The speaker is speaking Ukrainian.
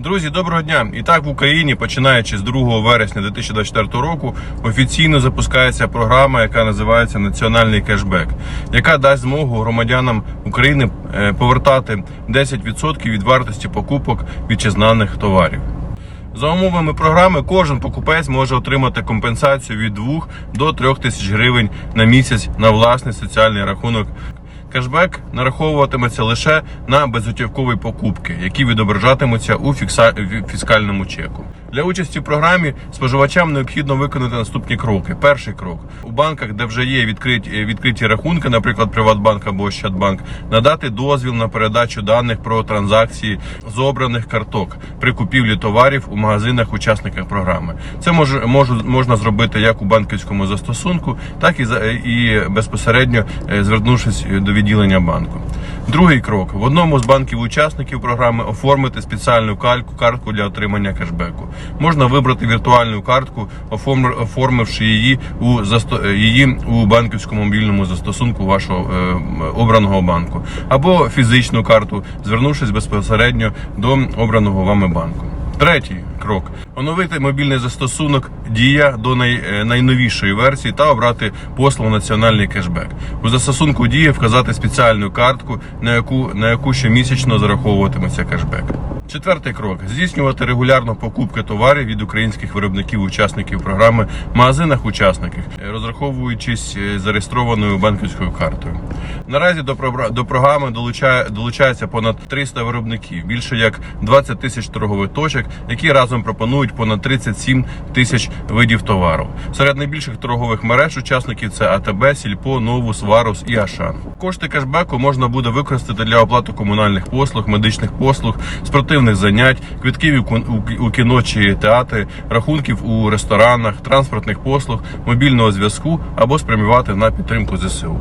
Друзі, доброго дня! І так в Україні, починаючи з 2 вересня 2024 року, офіційно запускається програма, яка називається Національний кешбек, яка дасть змогу громадянам України е, повертати 10% від вартості покупок вітчизнаних товарів. За умовами програми, кожен покупець може отримати компенсацію від 2 до 3 тисяч гривень на місяць на власний соціальний рахунок. Кешбек нараховуватиметься лише на безготівкові покупки, які відображатимуться у фіскальному чеку. Для участі в програмі споживачам необхідно виконати наступні кроки. Перший крок у банках, де вже є відкриті, відкриті рахунки, наприклад, Приватбанк або Ощадбанк, надати дозвіл на передачу даних про транзакції з обраних карток при купівлі товарів у магазинах учасниках програми. Це може можна зробити як у банківському застосунку, так і і безпосередньо е, звернувшись до відділення банку. Другий крок в одному з банків учасників програми оформити спеціальну кальку картку для отримання кешбеку. Можна вибрати віртуальну картку, оформ- оформивши її у її у банківському мобільному застосунку вашого е, обраного банку, або фізичну карту, звернувшись безпосередньо до обраного вами банку. Третій крок оновити мобільний застосунок Дія до най, е, найновішої версії та обрати послугу національний кешбек. У застосунку Дія вказати спеціальну картку, на яку на яку щомісячно зараховуватиметься кешбек. Четвертий крок здійснювати регулярно покупки товарів від українських виробників учасників програми в магазинах учасників, е, розраховуючись е, зареєстрованою банківською картою. Наразі до програми долучає долучається понад 300 виробників, більше як 20 тисяч торгових точок, які разом пропонують понад 37 тисяч видів товару. Серед найбільших торгових мереж учасників це АТБ, Сільпо, Новус, Варус і Ашан. Кошти кешбеку можна буде використати для оплати комунальних послуг, медичних послуг, спортивних занять, квитків у у- у кіно чи театри, рахунків у ресторанах, транспортних послуг, мобільного зв'язку або спрямувати на підтримку ЗСУ.